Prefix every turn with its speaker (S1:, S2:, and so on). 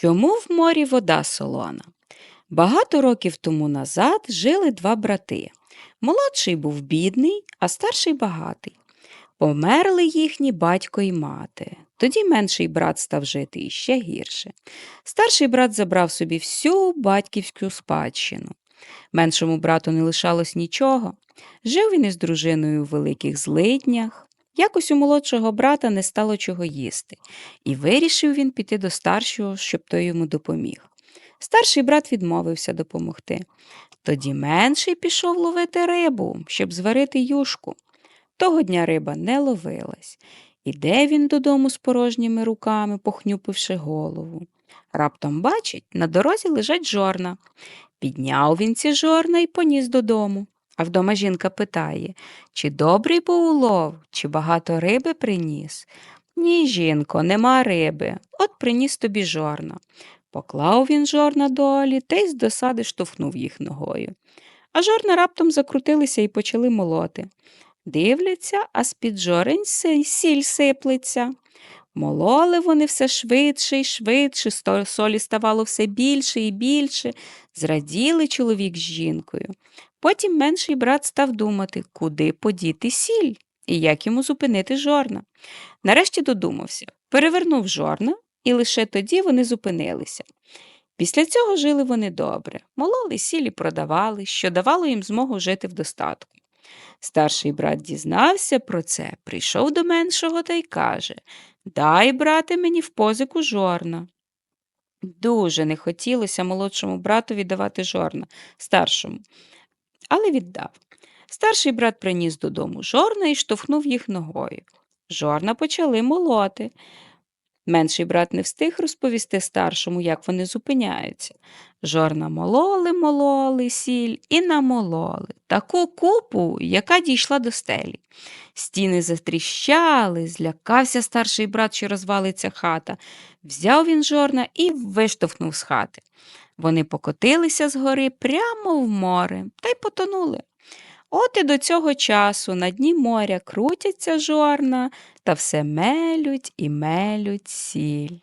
S1: Чому в морі вода солона? Багато років тому назад жили два брати. Молодший був бідний, а старший багатий. Померли їхні батько і мати. Тоді менший брат став жити іще гірше. Старший брат забрав собі всю батьківську спадщину. Меншому брату не лишалось нічого. Жив він із дружиною у великих злиднях. Якось у молодшого брата не стало чого їсти, і вирішив він піти до старшого, щоб той йому допоміг. Старший брат відмовився допомогти. Тоді менший пішов ловити рибу, щоб зварити юшку. Того дня риба не ловилась. Іде він додому з порожніми руками, похнюпивши голову. Раптом бачить, на дорозі лежать жорна. Підняв він ці жорна і поніс додому. А вдома жінка питає, чи добрий був улов, чи багато риби приніс? Ні, жінко, нема риби. От приніс тобі жорна. Поклав він жорна долі та й з досади штовхнув їх ногою. А жорна раптом закрутилися і почали молоти. Дивляться, а з-під жорень сіль сиплеться. Мололи вони все швидше і швидше, солі ставало все більше і більше. Зраділи чоловік з жінкою. Потім менший брат став думати, куди подіти сіль і як йому зупинити жорна. Нарешті додумався, перевернув жорна, і лише тоді вони зупинилися. Після цього жили вони добре, мололи сіль і продавали, що давало їм змогу жити в достатку. Старший брат дізнався про це, прийшов до меншого та й каже Дай, брате, мені в позику жорна. Дуже не хотілося молодшому братові давати жорна, старшому, але віддав. Старший брат приніс додому жорна і штовхнув їх ногою. Жорна почали молоти. Менший брат не встиг розповісти старшому, як вони зупиняються. Жорна мололи, мололи сіль і намололи таку купу, яка дійшла до стелі. Стіни затріщали, злякався старший брат, що розвалиться хата. Взяв він жорна і виштовхнув з хати. Вони покотилися з гори прямо в море та й потонули. От і до цього часу на дні моря крутяться жорна та все мелють і мелють сіль.